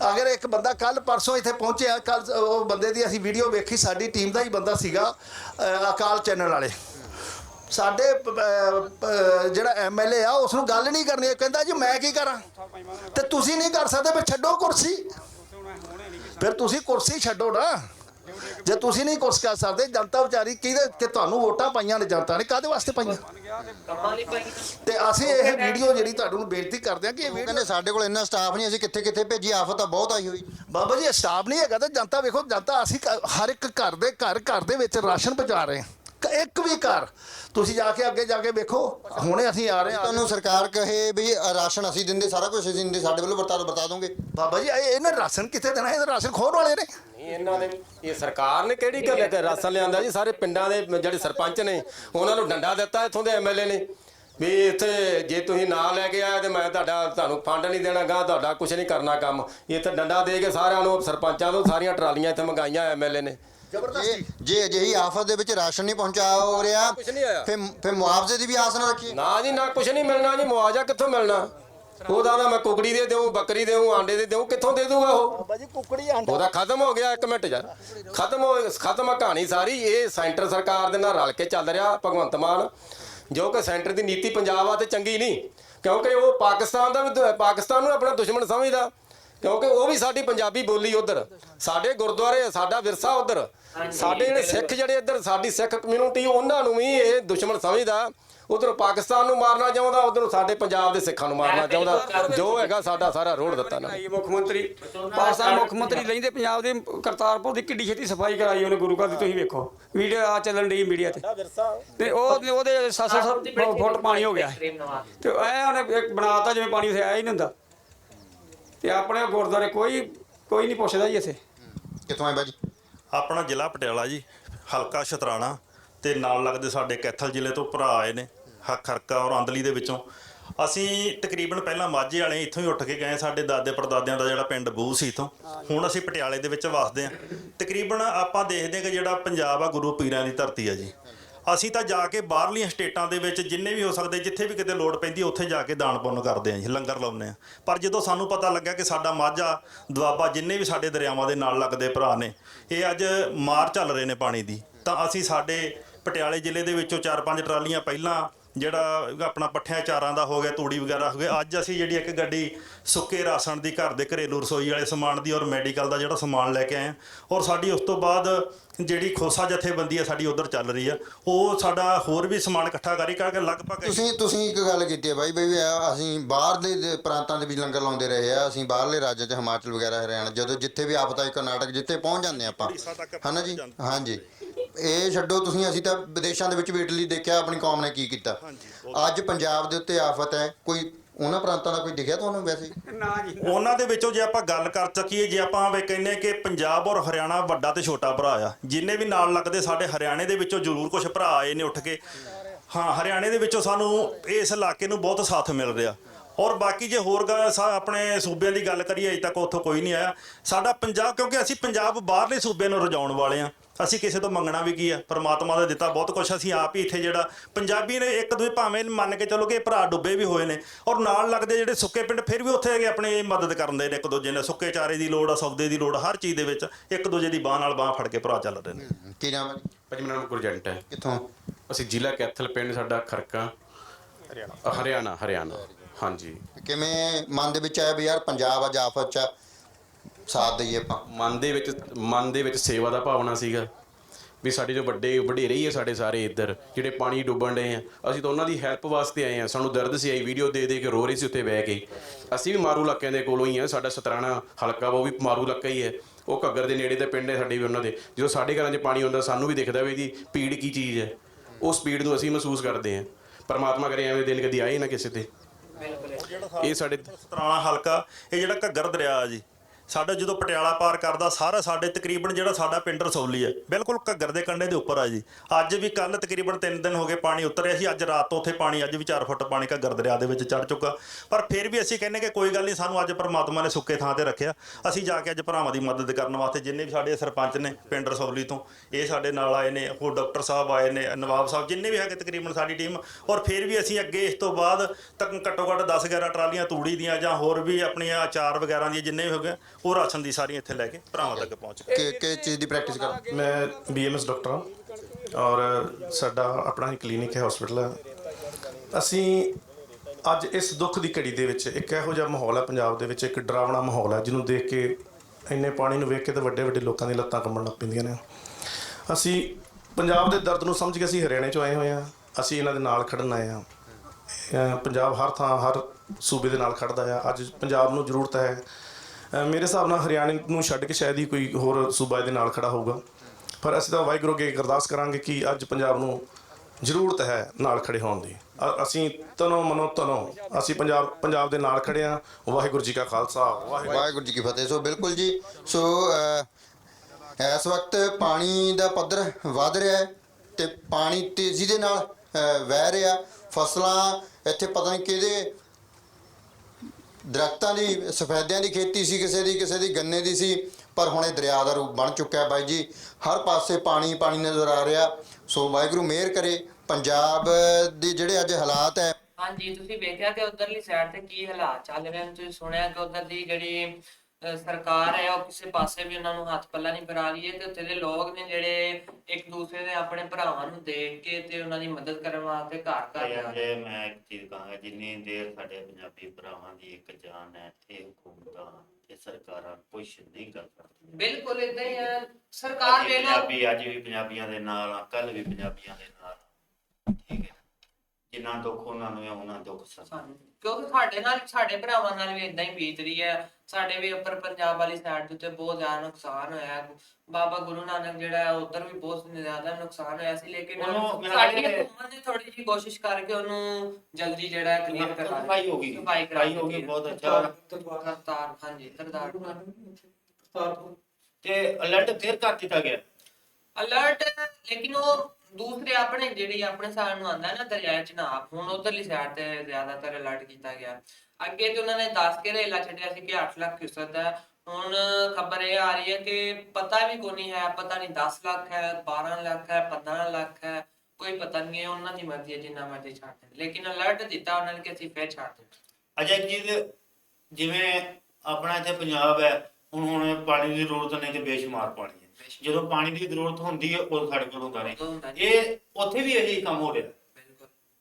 ਅਗਰ ਇੱਕ ਬੰਦਾ ਕੱਲ ਪਰਸੋਂ ਇੱਥੇ ਪਹੁੰਚਿਆ ਕੱਲ ਉਹ ਬੰਦੇ ਦੀ ਅਸੀਂ ਵੀਡੀਓ ਵੇਖੀ ਸਾਡੀ ਟੀਮ ਦਾ ਹੀ ਬੰਦਾ ਸੀਗਾ ਅਹ, ਅਕਾਲ ਚੈਨਲ ਵਾਲੇ। ਸਾਡੇ ਪ- ਪ- ਪ- ਜਿਹੜਾ ਐਮਐਲਏ ਆ ਉਸ ਨੂੰ ਗੱਲ ਨਹੀਂ ਕਰਨੀ। ਇਹ ਕਹਿੰਦਾ ਜੀ ਮੈਂ ਕੀ ਕਰਾਂ? ਤੇ ਤੁਸੀਂ ਨਹੀਂ ਕਰ ਸਕਦੇ ਫਿਰ ਛੱਡੋ ਕੁਰਸੀ। ਫਿਰ ਤੁਸੀਂ ਕੁਰਸੀ ਛੱਡੋ ਨਾ। ਜੇ ਤੁਸੀਂ ਨਹੀਂ ਕੁਰਸੀ ਕਰ ਸਕਦੇ ਜਨਤਾ ਵਿਚਾਰੀ ਕਿਹਦੇ ਕਿ ਤੁਹਾਨੂੰ ਵੋਟਾਂ ਪਾਈਆਂ ਨੇ ਜਨਤਾ ਨੇ? ਕਾਦੇ ਵਾਸਤੇ ਪਾਈਆਂ? ਤੇ ਅਸੀਂ ਇਹ ਵੀਡੀਓ ਜਿਹੜੀ ਤੁਹਾਨੂੰ ਬੇਨਤੀ ਕਰਦੇ ਹਾਂ ਕਿ ਇਹ ਉਹ ਵੀਡੀਓ ਕਹਿੰਦੇ ਸਾਡੇ ਕੋਲ ਇੰਨਾ ਸਟਾਫ ਨਹੀਂ ਅਸੀਂ ਕਿੱਥੇ ਕਿੱਥੇ ਭੇਜੀ ਆਫਤ ਤਾਂ ਬਹੁਤ ਆਈ ਹੋਈ। ਬਾਬਾ ਜੀ ਸਟਾਫ ਨਹੀਂ ਹੈਗਾ ਤੇ ਜਨਤਾ ਵੇਖੋ ਜਨਤਾ ਅਸੀਂ ਕ- ਹਰ ਇੱਕ ਘਰ ਦੇ ਘਰ ਘਰ ਦੇ ਵਿੱਚ ਰਾਸ਼ਨ ਪਹੁੰਚਾ ਰਹੇ ਹਾਂ। ਕ- ਇੱਕ ਵੀ ਘਰ। ਤੁਸੀਂ ਜਾ ਕੇ ਅੱਗੇ ਜਾ ਕੇ ਵੇਖੋ। ਹੁਣੇ ਅਸੀਂ ਆ ਰਹੇ ਹਾਂ। ਤੁਹਾਨੂੰ ਸਰਕਾਰ ਕਹੇ ਵੀ ਅ, ਰਾਸ਼ਨ ਅਸੀਂ ਦਿੰਦੇ ਸਾਰਾ ਕੁਝ ਅਸੀਂ ਦਿੰਦੇ ਸਾਡੇ ਵੱਲੋਂ ਵਰਤਾ ਵਰਤਾ ਦੋਗੇ। ਬਾਬਾ ਜੀ ਇਹ ਇਹਨੇ ਰਾਸ਼ਨ ਕਿੱਥੇ ਦੇਣਾ? ਇਹ ਤਾਂ ਰਾਸ਼ਨ ਖੋਣ ਵਾਲੇ ਨੇ। ਨਹੀਂ ਇਹਨਾਂ ਨੇ ਇਹ ਸਰਕਾਰ ਨੇ ਕਿਹੜੀ ਗੱਲ ਹੈ ਕਿ ਰਾਸ਼ਨ ਲਿਆਂਦਾ ਜੀ? ਸਾਰੇ ਪਿੰਡਾਂ ਦੇ ਜਿਹੜੇ ਸਰਪੰਚ ਨੇ ਉਹਨਾਂ ਨੂੰ ਡੰਡਾ ਦਿੱਤਾ ਇੱਥੋਂ ਦੇ ਐਮਐਲਏ ਨੇ। ਵੀ ਇੱਥੇ ਜੇ ਤੁਸੀਂ ਨਾਂ ਲੈ ਕੇ ਆਏ ਤੇ ਮੈਂ ਤੁਹਾਡਾ ਤੁਹਾਨੂੰ ਫੰਡ ਨਹੀਂ ਦੇਣਾ ਗਾ ਤੁਹਾਡਾ ਕੁਝ ਨਹੀਂ ਕਰਨਾ ਕੰਮ। ਇੱਥੇ ਡੰਡਾ ਦੇ ਕੇ ਸਾਰਿਆਂ ਨੂੰ ਸਰਪੰਚਾਂ ਤੋਂ ਸਾਰੀਆਂ ਟਰਾਲੀਆਂ ਇੱਥੇ ਮੰਗਾਈਆਂ ਐਮਐਲਏ ਨੇ। ਜੇ ਜੇ ਅਜਿਹੀ ਆਫਤ ਦੇ ਵਿੱਚ ਰਾਸ਼ਨ ਨਹੀਂ ਪਹੁੰਚਾ ਹੋ ਰਿਹਾ ਕੁਛ ਨਹੀਂ ਆਇਆ ਫਿਰ ਫਿਰ ਮੁਆਵਜ਼ੇ ਦੀ ਵੀ ਆਸ ਨਾ ਰੱਖੀਏ। ਨਾ ਜੀ ਨਾ ਕੁਛ ਨਹੀਂ ਮਿਲਣਾ ਜੀ ਮੁਆਵਜ਼ਾ ਕਿੱਥੋਂ ਮਿਲਣਾ? ਉਹਦਾ ਨਾ ਮੈਂ ਕੁਕੜੀ ਦੇ ਦੇਉ ਬੱਕਰੀ ਦੇਉ ਆਂਡੇ ਦੇ ਦੇਉ ਕਿੱਥੋਂ ਦੇ ਦੂਗਾ ਉਹ? ਬਾਜੀ ਕੁਕੜੀ ਆਂਡਾ। ਉਹਦਾ ਖਤਮ ਹੋ ਗਿਆ ਇੱਕ ਮਿੰਟ ਯਾਰ। ਖਤਮ ਹੋ ਖਤਮ ਆ ਕਹਾਣੀ ਸਾਰੀ। ਇਹ ਸੈਂਟਰ ਸਰਕਾਰ ਦੇ ਨਾਲ ਰਲ ਕੇ ਚੱਲ ਰਿਹਾ ਭਗਵੰਤ ਮਾਨ। ਜੋ ਕਿ ਸੈਂਟਰ ਦੀ ਨੀਤੀ ਪੰਜਾਬ ਆ ਤੇ ਚੰਗੀ ਨਹੀਂ। ਕਿਉਂਕਿ ਉਹ ਪਾਕਿਸਤਾਨ ਦਾ ਵੀ ਦੁ- ਪਾਕਿਸਤਾਨ ਨੂੰ ਆਪਣਾ ਦੁਸ਼ਮਣ ਸਮਝਦਾ। ਕਿਉਂਕਿ ਉਹ ਵੀ ਸਾਡੀ ਪੰਜਾਬੀ ਬੋਲੀ ਉਧਰ। ਸਾਡੇ ਗੁਰਦੁਆਰੇ ਆ, ਸਾਡਾ ਵਿਰਸਾ ਉਧਰ। ਸਾਡੇ ਜਿਹੜੇ ਸਿੱਖ ਜਿਹੜੇ ਇੱਧਰ ਸਾਡੀ ਸਿੱਖ ਕਮਿਊਨਿਟੀ ਉਹਨਾਂ ਨੂੰ ਵੀ ਇਹ ਦੁਸ਼ਮਣ ਸਮਝਦਾ। ਉਧਰ ਪਾਕਿਸਤਾਨ ਨੂੰ ਮਾਰਨਾ ਚਾਹੁੰਦਾ ਉਧਰ ਸਾਡੇ ਪੰਜਾਬ ਦੇ ਸਿੱਖਾਂ ਨੂੰ ਮਾਰਨਾ ਚਾਹੁੰਦਾ। ਜੋ ਹੈਗਾ ਸਾਡਾ ਸਾਰਾ ਰੋੜ ਦਿੱਤਾ ਨਾ। ਮੁੱਖ ਮੰਤਰੀ ਪਾਕਿਸਤਾਨ ਮੁੱਖ ਮੰਤਰੀ ਲੈਂਦੇ ਪੰਜਾਬ ਦੇ ਕਰਤਾਰਪੁਰ ਦੀ ਕਿੱਡੀ ਛੇਤੀ ਸਫ਼ਾਈ ਕਰਾਈ ਉਹਨੇ ਗੁਰੂ ਘਰ ਦੀ ਤੁਸੀਂ ਵੇਖੋ। ਵੀਡੀਓ ਆ ਚੱਲਣ ਡਈ ਮੀਡੀਆ ਤੇ। ਤੇ ਉਹ ਉਹਦੇ 700 ਫੁੱਟ ਪਾਣੀ ਹੋ ਗਿਆ। ਤੇ ਐ ਉਹਨੇ ਇੱਕ ਬਣਾਤਾ ਜਿਵੇਂ ਪਾਣੀ ਉੱਥੇ ਆਇਆ ਹੀ ਨਹੀਂ ਹੁੰਦਾ। ਤੇ ਆਪਣੇ ਗੁਰਦੁਆਰੇ ਕੋਈ ਕੋਈ ਨਹੀਂ ਪੁੱਛਦਾ ਜੀ ਇੱਥੇ। ਕਿੱਥੋਂ ਆਏ ਬਾਜੀ? ਆਪਣਾ ਜ਼ਿਲ੍ਹਾ ਪਟਿਆਲਾ ਜੀ ਹਲਕਾ ਸ਼ਤਰਾਣਾ ਤੇ ਨਾਲ ਲੱਗਦੇ ਸਾਡੇ ਕੈਥਲ ਜ਼ਿਲ੍ਹੇ ਤੋਂ ਭਰਾ ਆਏ ਨੇ ਹੱਕ ਖਰਕਾ ਔਰ ਅੰਦਲੀ ਦੇ ਵਿੱਚੋਂ। ਅਸੀਂ ਤਕਰੀਬਨ ਪਹਿਲਾਂ ਮਾਝੇ ਵਾਲੇ ਇੱਥੋਂ ਹੀ ਉੱਠ ਕੇ ਗਏ ਸਾਡੇ ਦਾਦੇ ਪੜਦਾਦਿਆਂ ਦਾ ਜਿਹੜਾ ਪਿੰਡ ਬੂਹ ਸੀ ਇਥੋਂ। ਹੁਣ ਅਸੀਂ ਪਟਿਆਲੇ ਦੇ ਵਿੱਚ ਵਸਦੇ ਹਾਂ। ਤਕਰੀਬਨ ਆਪਾਂ ਦੇਖਦੇ ਹਾਂ ਕਿ ਜਿਹੜਾ ਪੰਜਾਬ ਆ ਗੁਰੂ ਪੀਰਾਂ ਦੀ ਧਰਤੀ ਆ ਜੀ। ਅਸੀਂ ਤਾਂ ਜਾ ਕੇ ਬਾਹਰਲੀਆਂ ਸਟੇਟਾਂ ਦੇ ਵਿੱਚ ਜਿੰਨੇ ਵੀ ਹੋ ਸਕਦੇ, ਜਿੱਥੇ ਵੀ ਕਿਤੇ ਲੋੜ ਪੈਂਦੀ, ਉੱਥੇ ਜਾ ਕੇ ਦਾਨ ਪੁੰਨ ਕਰਦੇ ਆਂ ਜੀ, ਲੰਗਰ ਲਾਉਂਦੇ ਆ ਪਰ ਜਦੋਂ ਸਾਨੂੰ ਪਤਾ ਲੱਗਾ ਕਿ ਸਾਡਾ ਮਾਝਾ, ਦੁਆਬਾ ਜਿੰਨੇ ਵੀ ਸਾਡੇ ਦਰਿਆਵਾਂ ਦੇ ਨਾਲ ਲੱਗਦੇ ਭਰਾ ਨੇ, ਇਹ ਅੱਜ ਮਾਰ ਚੱਲ ਰਹੇ ਨੇ ਪਾਣੀ ਦੀ, ਤਾਂ ਅਸੀਂ ਸਾਡੇ ਪਟਿਆਲੇ ਜ਼ਿਲ੍ਹੇ ਦੇ ਵਿੱਚੋਂ ਚਾਰ ਪੰਜ ਟਰਾਲੀਆਂ ਪਹਿਲਾਂ ਜਿਹੜਾ ਆਪਣਾ ਪੱਠਿਆਂ ਚਾਰਾਂ ਦਾ ਹੋ ਗਿਆ ਤੂੜੀ ਵਗੈਰਾ ਹੋ ਗਿਆ ਅੱਜ ਅਸੀਂ ਜਿਹੜੀ ਇੱਕ ਗੱਡੀ ਸੁੱਕੇ ਰਾਸ਼ਨ ਦੀ ਘਰ ਦੇ ਘਰੇਲੂ ਰਸੋਈ ਵਾਲੇ ਸਮਾਨ ਦੀ ਔਰ ਮੈਡੀਕਲ ਦਾ ਜਿਹੜਾ ਸਮਾਨ ਲੈ ਕੇ ਆਏ ਔਰ ਸਾਡੀ ਉਸ ਤੋਂ ਬਾਅਦ ਜਿਹੜੀ ਖੋਸਾ ਜਥੇਬੰਦੀ ਆ ਸਾਡੀ ਉਧਰ ਚੱਲ ਰਹੀ ਆ ਉਹ ਸਾਡਾ ਹੋਰ ਵੀ ਸਮਾਨ ਇਕੱਠਾ ਕਰੀ ਕਰਕੇ ਲਗਭਗ ਤੁਸੀਂ ਤੁਸੀਂ ਇੱਕ ਗੱਲ ਕੀਤੀ ਹੈ ਬਾਈ ਬਈ ਆ ਅਸੀਂ ਬਾਹਰ ਦੇ ਪ੍ਰਾਂਤਾਂ ਦੇ ਵੀ ਲੰਗਰ ਲਾਉਂਦੇ ਰਹੇ ਆ ਅਸੀਂ ਬਾਹਰਲੇ ਰਾਜਾਂ 'ਚ ਹਿਮਾਚਲ ਵਗੈਰਾ ਹਰਿਆਣਾ ਜਦੋਂ ਜਿੱਥੇ ਵੀ ਹੈ ਕਰਨਾਟਕ ਜਿੱਥੇ ਪਹੁੰਚ ਜਾਂਦੇ ਆਪਾਂ। ਹਨਾ ਜੀ? ਹਾਂਜੀ। ਇਹ ਛੱਡੋ ਤੁਸੀਂ ਅਸੀਂ ਤਾਂ ਵਿਦੇਸ਼ਾਂ ਦੇ ਵਿੱਚ ਵੀ ਇਟਲੀ ਦੇਖਿਆ ਆਪਣੀ ਕੌਮ ਨੇ ਕੀ ਕੀਤਾ। ਅੱਜ ਪੰਜਾਬ ਦੇ ਉੱਤੇ ਆਫਤ ਹੈ ਕੋਈ ਉਹਨਾਂ ਪ੍ਰਾਂਤਾਂ ਦਾ ਕੋਈ ਦਿਖਿਆ ਤੁਹਾਨੂੰ ਵੈਸੇ? ਨਾ ਜੀ ਉਹਨਾਂ ਦੇ ਵਿੱਚੋਂ ਜੇ ਆਪਾਂ ਗੱਲ ਕਰ ਚੱਕੀਏ ਜੇ ਆਪਾਂ ਵੇ ਕਹਿੰਨੇ ਕਿ ਪੰਜਾਬ ਔਰ ਹਰਿਆਣਾ ਵੱਡਾ ਤੇ ਛੋਟਾ ਭਰਾ ਆ ਜਿੰਨੇ ਵੀ ਨਾਲ ਲੱਗਦੇ ਸਾਡੇ ਹਰਿਆਣੇ ਦੇ ਵਿੱਚੋਂ ਜ਼ਰੂਰ ਕੁਝ ਭਰਾ ਆਏ ਨੇ ਉੱਠ ਕੇ। ਹਾਂ ਹਰਿਆਣੇ ਦੇ ਵਿੱਚੋਂ ਸਾਨੂੰ ਇਸ ਇਲਾਕੇ ਨੂੰ ਬਹੁਤ ਸਾਥ ਮਿਲ ਰਿਹਾ। ਔਰ ਬਾਕੀ ਜੇ ਹੋਰ ਗਾ- ਸਾ- ਆਪਣੇ ਸੂਬਿਆਂ ਦੀ ਗੱਲ ਕਰੀਏ ਅਜੇ ਤੱਕ ਉੱਥੋਂ ਕੋਈ ਨਹੀਂ ਆਇਆ। ਸਾਡਾ ਪੰਜਾਬ ਕਿਉਂਕਿ ਅਸੀਂ ਪੰਜਾਬ ਬਾਹਰਲੇ ਸੂਬਿਆਂ ਨੂੰ ਰਜਾਉਣ ਵਾਲੇ ਆ ਅਸੀਂ ਕਿਸੇ ਤੋਂ ਮੰਗਣਾ ਵੀ ਕੀ ਆ? ਪਰਮਾਤਮਾ ਦਾ ਦਿੱਤਾ ਬਹੁਤ ਕੁਝ ਅਸੀਂ ਆਪ ਹੀ ਇੱਥੇ ਜਿਹੜਾ ਪੰਜਾਬੀ ਨੇ ਇੱਕ ਦੂਜੇ ਭਾਵੇਂ ਮੰਨ ਕੇ ਚੱਲੋ ਕਿ ਇਹ ਭਰਾ ਡੁੱਬੇ ਵੀ ਹੋਏ ਨੇ ਔਰ ਨਾਲ ਲੱਗਦੇ ਜਿਹੜੇ ਸੁੱਕੇ ਪਿੰਡ ਫਿਰ ਵੀ ਉੱਥੇ ਹੈਗੇ ਆਪਣੇ ਮਦਦ ਕਰਨ ਦੇ ਨੇ ਇੱਕ ਦੂਜੇ ਨੇ ਸੁੱਕੇ ਚਾਰੇ ਦੀ ਲੋੜ ਆ ਸੌਦੇ ਦੀ ਲੋੜ ਆ, ਹਰ ਚੀਜ਼ ਦੇ ਵਿੱਚ ਇੱਕ ਦੂਜੇ ਦੀ ਬਾਹ ਨਾਲ ਬਾਹ ਫੜ ਕੇ ਭਰਾ ਚੱਲ ਰਹੇ ਨੇ। ਕੀ ਨਾਮ ਹੈ ਜੀ? ਭਾਜੀ ਮੇਰਾ ਨਾਮ ਗੁਰਜੰਟ ਹੈ। ਕਿੱਥੋਂ? ਅਸੀਂ ਜ਼ਿਲ੍ਹਾ ਕੈਥਲ ਪਿੰਡ ਸਾਡਾ ਖਰਕਾ। ਹਰਿਆਣਾ। ਹਰਿਆਣਾ ਹਰਿਆਣਾ। ਹਾਂਜੀ। ਕਿਵੇਂ ਮਨ ਦੇ ਵਿੱਚ ਆਇਆ ਵੀ ਯਾਰ ਪੰਜਾਬ ਅੱਜ ਆਫਤ 'ਚ ਆ, ਸਾਥ ਦਈਏ ਆਪਾਂ। ਮਨ ਦੇ ਵਿੱਚ ਮਨ ਦੇ ਵਿੱਚ ਸੇਵਾ ਦਾ ਭਾਵਨਾ ਸੀਗਾ ਵੀ ਸਾਡੇ ਜੋ ਵੱਡੇ ਵਡੇਰੇ ਹੀ ਆ ਸਾਡੇ ਸਾਰੇ ਇੱਧਰ ਜਿਹੜੇ ਪਾਣੀ ਡੁੱਬਣ ਡਏ ਆ ਅਸੀਂ ਤਾਂ ਉਹਨਾਂ ਦੀ ਹੈਲਪ ਵਾਸਤੇ ਆਏ ਆ। ਸਾਨੂੰ ਦਰਦ ਸੀ ਆਈ ਵੀਡੀਓ ਦੇ ਦੇ ਕੇ ਰੋ ਰਹੇ ਸੀ ਉੱਤੇ ਬਹਿ ਕੇ। ਅਸੀਂ ਵੀ ਮਾਰੂ ਇਲਾਕਿਆਂ ਦੇ ਕੋਲੋਂ ਹੀ ਆ ਸਾਡਾ ਸਤਰਾਣਾ ਹਲਕਾ ਵਾ, ਉਹ ਵੀ ਮਾਰੂ ਇਲਾਕਾ ਹੀ ਹੈ ਉਹ ਘੱਗਰ ਦੇ ਨੇੜੇ ਦੇ ਪਿੰਡ ਹੈ ਸਾਡੇ ਵੀ ਉਹਨਾਂ ਦੇ। ਜਦੋਂ ਸਾਡੇ ਘਰਾਂ 'ਚ ਪਾਣੀ ਆਉਂਦਾ ਸਾਨੂੰ ਵੀ ਦਿਖਦਾ ਵੀ ਇਹਦੀ ਪੀੜ ਕੀ ਚੀਜ਼ ਹੈ। ਉਸ ਪੀੜ ਨੂੰ ਅਸੀਂ ਮਹਿਸੂਸ ਕਰਦੇ ਹਾਂ ਪਰਮਾਤਮਾ ਕਰੇ ਐਵੇਂ ਦਿਨ ਕਦੀ ਆਏ ਨਾ ਕਿਸੇ ਤੇ। ਇਹ ਸਾਡੇ ਸਤਰਾਣਾ ਹਲਕਾ ਇਹ ਜਿਹੜਾ ਘੱਗਰ ਦਰਿਆ ਆ ਜੀ ਸਾਡਾ ਜਦੋਂ ਪਟਿਆਲਾ ਪਾਰ ਕਰਦਾ, ਸਾਰਾ ਸਾਡੇ ਤਕਰੀਬਨ ਜਿਹੜਾ ਸਾਡਾ ਪਿੰਡ ਰਸੌਲੀ ਹੈ, ਬਿਲਕੁਲ ਘੱਗਰ ਦੇ ਕੰਢੇ ਦੇ ਉੱਪਰ ਆ ਜੀ। ਅੱਜ ਵੀ ਕੱਲ ਤਕਰੀਬਨ 3 ਦਿਨ ਹੋ ਗਏ ਪਾਣੀ ਉਤਰਿਆ ਸੀ, ਅੱਜ ਰਾਤ ਤੋਂ ਉੱਥੇ ਪਾਣੀ, ਅੱਜ ਵੀ 4 ਫੁੱਟ ਪਾਣੀ ਘੱਗਰ ਦਰਿਆ ਦੇ ਵਿੱਚ ਚੜ ਚੁੱਕਾ। ਪਰ ਫਿਰ ਵੀ ਅਸੀਂ ਕਹਿੰਨੇ ਕਿ ਕੋਈ ਗੱਲ ਨਹੀਂ, ਸਾਨੂੰ ਅੱਜ ਪਰਮਾਤਮਾ ਨੇ ਸੁੱਕੇ ਥਾਂ ਤੇ ਰੱਖਿਆ। ਅਸੀਂ ਜਾ ਕੇ ਅੱਜ ਭਰਾਵਾਂ ਦੀ ਮਦਦ ਕਰਨ ਵਾਸਤੇ ਜਿੰਨੇ ਵੀ ਸਾਡੇ ਸਰਪੰਚ ਨੇ ਪਿੰਡ ਰਸੌਲੀ ਤੋਂ, ਇਹ ਸਾਡੇ ਨਾਲ ਆਏ ਨੇ, ਹੋਰ ਡਾਕਟਰ ਸਾਹਿਬ ਆਏ ਨੇ, ਨਵਾਬ ਸਾਹਿਬ, ਜਿੰਨੇ ਵੀ ਹੈਗੇ ਤਕਰੀਬਨ ਸਾਡੀ ਟੀਮ। ਔਰ ਫਿਰ ਵੀ ਅਸੀਂ ਅੱਗੇ ਇਸ ਤੋਂ ਬਾਅਦ ਤੱਕ ਘੱਟੋ ਘੱਟ 10 11 ਟਰਾਲੀਆਂ ਤੂੜੀ ਦੀਆਂ ਜਾਂ ਹੋਰ ਵੀ ਆਪਣੀਆਂ ਆਚਾਰ ਵਗੈਰਾ ਦੀਆਂ ਜਿੰਨੇ ਵੀ ਹੋ ਗਏ ਉਹ ਰਾਸ਼ਨ ਦੀ ਸਾਰੀਆਂ ਇੱਥੇ ਲੈ ਕੇ ਭਰਾਵਾਂ ਤੱਕ ਪਹੁੰਚ ਗਏ। ਕਿ ਕਿ ਚੀਜ਼ ਦੀ ਪ੍ਰੈਕਟਿਸ ਕਰ? ਮੈਂ ਬੀਐਮਐਸ ਡਾਕਟਰ ਹਾਂ ਔਰ ਸਾਡਾ ਆਪਣਾ ਹੀ ਕਲੀਨਿਕ ਹੈ ਹਸਪੀਟਲ ਹੈ। ਅਸੀਂ ਅੱਜ ਇਸ ਦੁੱਖ ਦੀ ਘੜੀ ਦੇ ਵਿੱਚ ਇੱਕ ਇਹੋ ਜਿਹਾ ਮਾਹੌਲ ਹੈ ਪੰਜਾਬ ਦੇ ਵਿੱਚ ਇੱਕ ਡਰਾਵਣਾ ਮਾਹੌਲ ਹੈ ਜਿਹਨੂੰ ਦੇਖ ਕੇ ਇੰਨੇ ਪਾਣੀ ਨੂੰ ਵੇਖ ਕੇ ਤਾਂ ਵੱਡੇ ਵੱਡੇ ਲੋਕਾਂ ਦੀ ਲੱਤਾਂ ਕੰਬਣ ਲੱਗ ਪੈਂਦੀਆਂ ਨੇ। ਅਸੀਂ ਪੰਜਾਬ ਦੇ ਦਰਦ ਨੂੰ ਸਮਝ ਕੇ ਅਸੀਂ ਹਰਿਆਣੇ ਚੋਂ ਆਏ ਹੋਏ ਹਾਂ। ਅਸੀਂ ਇਹਨਾਂ ਦੇ ਨਾਲ ਖੜਨ ਆਏ ਹਾਂ। ਪੰਜਾਬ ਹਰ ਥਾਂ ਹਰ ਸੂਬੇ ਦੇ ਨਾਲ ਖੜਦਾ ਆ। ਅੱਜ ਪੰਜਾਬ ਨੂੰ ਜ਼ਰੂਰਤ ਹੈ ਮੇਰੇ ਹਿਸਾਬ ਨਾਲ ਹਰਿਆਣੇ ਨੂੰ ਛੱਡ ਕੇ ਸ਼ਾਇਦ ਹੀ ਕੋਈ ਹੋਰ ਸੂਬਾ ਇਹਦੇ ਨਾਲ ਖੜਾ ਹੋਊਗਾ। ਪਰ ਅਸੀਂ ਤਾਂ ਵਾਹਿਗੁਰੂ ਅੱਗੇ ਅਰਦਾਸ ਕਰਾਂਗੇ ਕਿ ਅੱਜ ਪੰਜਾਬ ਨੂੰ ਜ਼ਰੂਰਤ ਹੈ ਨਾਲ ਖੜੇ ਹੋਣ ਦੀ। ਅਸੀਂ ਤਨੋ ਮਨੋ ਤਨੋ ਅਸੀਂ ਪੰਜਾਬ ਪੰਜਾਬ ਦੇ ਨਾਲ ਖੜੇ ਹਾਂ। ਵਾਹਿਗੁਰੂ ਜੀ ਕਾ ਖਾਲਸਾ, ਵਾਹਿਗੁਰੂ ਵਾਹਿਗੁਰੂ ਜੀ ਕੀ ਫਤਿਹ। ਸੋ ਬਿਲਕੁਲ ਜੀ, ਸੋ ਇਸ ਵਕਤ ਪਾਣੀ ਦਾ ਪੱਧਰ ਵਧ ਰਿਹਾ ਹੈ ਤੇ ਪਾਣੀ ਤੇਜ਼ੀ ਦੇ ਨਾਲ ਵਹਿ ਰਿਹਾ। ਫਸਲਾਂ ਇੱਥੇ ਪਤਾ ਨਹੀਂ ਕਿਹਦੇ ਦਰਖਤਾਂ ਦੀ, ਸਫੈਦਿਆਂ ਦੀ ਖੇਤੀ ਸੀ, ਕਿਸੇ ਦੀ ਕਿਸੇ ਦੀ ਗੰਨੇ ਦੀ ਸੀ, ਪਰ ਹੁਣ ਇਹ ਦਰਿਆ ਦਾ ਰੂਪ ਬਣ ਚੁੱਕਾ ਹੈ ਬਾਈ ਜੀ। ਹਰ ਪਾਸੇ ਪਾਣੀ ਪਾਣੀ ਨਜ਼ਰ ਆ ਰਿਹਾ। ਸੋ ਵਾਹਿਗੁਰੂ ਮਿਹਰ ਕਰੇ। ਪੰਜਾਬ ਦੇ ਜਿਹੜੇ ਅੱਜ ਹਾਲਾਤ ਹੈ। ਹਾਂਜੀ, ਤੁਸੀਂ ਵੇਖਿਆ ਕਿ ਉਧਰਲੀ ਸਾਈਡ ਤੇ ਕੀ ਹਾਲਾਤ ਚੱਲ ਰਹੇ ਹਨ? ਤੁਸੀਂ ਸੁਣਿਆ ਕਿ ਉਧਰ ਦੀ ਜਿਹੜੀ ਸਰਕਾਰ ਹੈ, ਉਹ ਕਿਸੇ ਪਾਸੇ ਵੀ ਉਹਨਾਂ ਨੂੰ ਹੱਥ ਪੱਲਾ ਨਹੀਂ ਫੜਾ ਰਹੀ ਹੈ ਤੇ ਉੱਥੇ ਦੇ ਲੋਕ ਨੇ ਜਿਹੜੇ ਦੂਸਰੇ ਦੇ ਆਪਣੇ ਭਰਾਵਾਂ ਨੂੰ ਦੇਖ ਕੇ ਤੇ ਉਹਨਾਂ ਦੀ ਮਦਦ ਕਰਨ ਵਾਸਤੇ ਘਰ ਘਰ ਜਾ ਰਹੇ। ਜੇ ਮੈਂ ਇੱਕ ਚੀਜ਼ ਕਹਾਂਗਾ ਜਿੰਨੀ ਦੇਰ ਸਾਡੇ ਪੰਜਾਬੀ ਭਰਾਵਾਂ ਦੀ ਇੱਕ ਜਾਨ ਹੈ ਇਹ ਹਕੂਮਤਾਂ ਇਹ ਸਰਕਾਰਾਂ ਕੁਝ ਨਹੀਂ ਕਰ ਸਕਦੀਆਂ। ਬਿਲਕੁਲ ਇਦਾਂ ਹੀ ਹੈ ਸਰਕਾਰ ਵੇਖ ਲਓ ਪੰਜਾਬੀ ਅੱਜ ਵੀ ਪੰਜਾਬੀਆਂ ਦੇ ਨਾਲ ਆ ਕੱਲ ਵੀ ਪੰਜਾਬੀਆਂ ਦੇ ਨਾਲ ਆ। ਠੀਕ ਹੈ ਜਿੰਨਾ ਦੁੱਖ ਉਹਨਾਂ ਨੂੰ ਹੈ ਉਹਨਾਂ ਦੁੱਖ ਸਾਨੂੰ। ਸਾਨੂੰ ਕਿਉਂਕਿ ਸਾਡੇ ਨਾਲ ਸਾਡੇ ਭਰਾਵਾਂ ਨਾਲ ਵੀ ਇਦਾਂ ਹੀ ਬੀਤ ਰਹੀ ਹੈ। ਸਾਡੇ ਵੀ ਉੱਪਰ ਪੰਜਾਬ ਵਾਲੀ ਸਾਈਡ ਦੇ ਉੱਤੇ ਬਹੁਤ ਜ਼ਿਆਦਾ ਨੁਕਸਾਨ ਹੋਇਆ ਹੈ। ਬਾਬਾ ਗੁਰੂ ਨਾਨਕ ਜਿਹੜਾ ਹੈ ਉਧਰ ਵੀ ਬਹੁਤ ਜ਼ਿਆਦਾ ਨੁਕਸਾਨ ਹੋਇਆ ਸੀ ਲੇਕਿਨ ਸਾਡੀ ਹਕੂਮਤ ਨੇ ਥੋੜੀ ਜਿਹੀ ਕੋਸ਼ਿਸ਼ ਕਰਕੇ ਉਹਨੂੰ ਜਲਦੀ ਜਿਹੜਾ ਕਲੀਅਰ ਕਰਾ ਸਫ਼ਾਈ ਹੋ ਗਈ। ਸਫ਼ਾਈ ਕਰਾ ਸਫ਼ਾਈ ਹੋ ਗਈ ਹੈ। ਬਹੁਤ ਅੱਛਾ। ਕਰਤਾਰ ਹਾਂਜੀ ਸਰਦਾਰ ਕਰਤਾਰਪੁਰ ਤੇ ਅਲਰਟ ਫੇਰ ਕਰ ਦਿੱਤਾ ਗਿਆ। ਅਲਰਟ ਲੇਕਿਨ ਉਹ ਦੂਸਰੇ ਆਪਣੇ ਜਿਹੜੀ ਆਪਣੇ ਸਾਈਡ ਨੂੰ ਆਂਦਾ ਨਾ ਦਰਿਆ ਚਨਾਬ ਹੁਣ ਉਧਰਲੀ ਸਾਈਡ ਤੇ ਜ਼ਿਆਦਾਤਰ ਅਲਰਟ ਕੀਤਾ ਗਿਆ। ਅੱਗੇ ਤੇ ਉਹਨਾਂ ਨੇ 10 ਕੇ ਰੇਲਾ ਛੱਡਿਆ ਸੀ ਕਿ 8 ਲੱਖ ਕਿਊਸੈਕ ਹੈ। ਹੁਣ ਖਬਰ ਇਹ ਆ ਰਹੀ ਹੈ ਕਿ ਪਤਾ ਵੀ ਕੋਈ ਨਹੀਂ ਹੈ ਪਤਾ ਨਹੀਂ 10 ਲੱਖ ਹੈ 12 ਲੱਖ ਹੈ 15 ਲੱਖ ਹੈ ਕੋਈ ਪਤਾ ਨਹੀਂ ਹੈ ਉਹਨਾਂ ਦੀ ਮਰਜ਼ੀ ਹੈ ਜਿੰਨਾ ਮਰਜ਼ੀ ਛੱਡ ਦੇਣ। ਲੇਕਿਨ ਅਲਰਟ ਦਿੱਤਾ ਉਹਨਾਂ ਨੇ ਕਿ ਅਸੀਂ ਫੇਰ ਛੱਡ ਦੇਣਾ। ਅਜਾ ਚੀਜ਼ ਜਿਵੇਂ ਆਪਣਾ ਇੱਥੇ ਪੰਜਾਬ ਹੈ ਹੁਣ ਹੁਣ ਪਾਣੀ ਦੀ ਜ਼ਰੂਰਤ ਨਹੀਂ ਤੇ ਬੇਸ਼ੁਮਾਰ ਪਾਣੀ ਹੈ। ਜਦੋਂ ਪਾਣੀ ਦੀ ਜ਼ਰੂਰਤ ਹੁੰਦੀ ਹੈ ਉਦੋਂ ਸਾਡੇ ਕੋਲ ਹੁੰਦਾ ਨਹੀਂ। ਇਹ ਉੱਥੇ ਵੀ ਇਹੀ ਕੰਮ ਹੋ ਰਿਹਾ।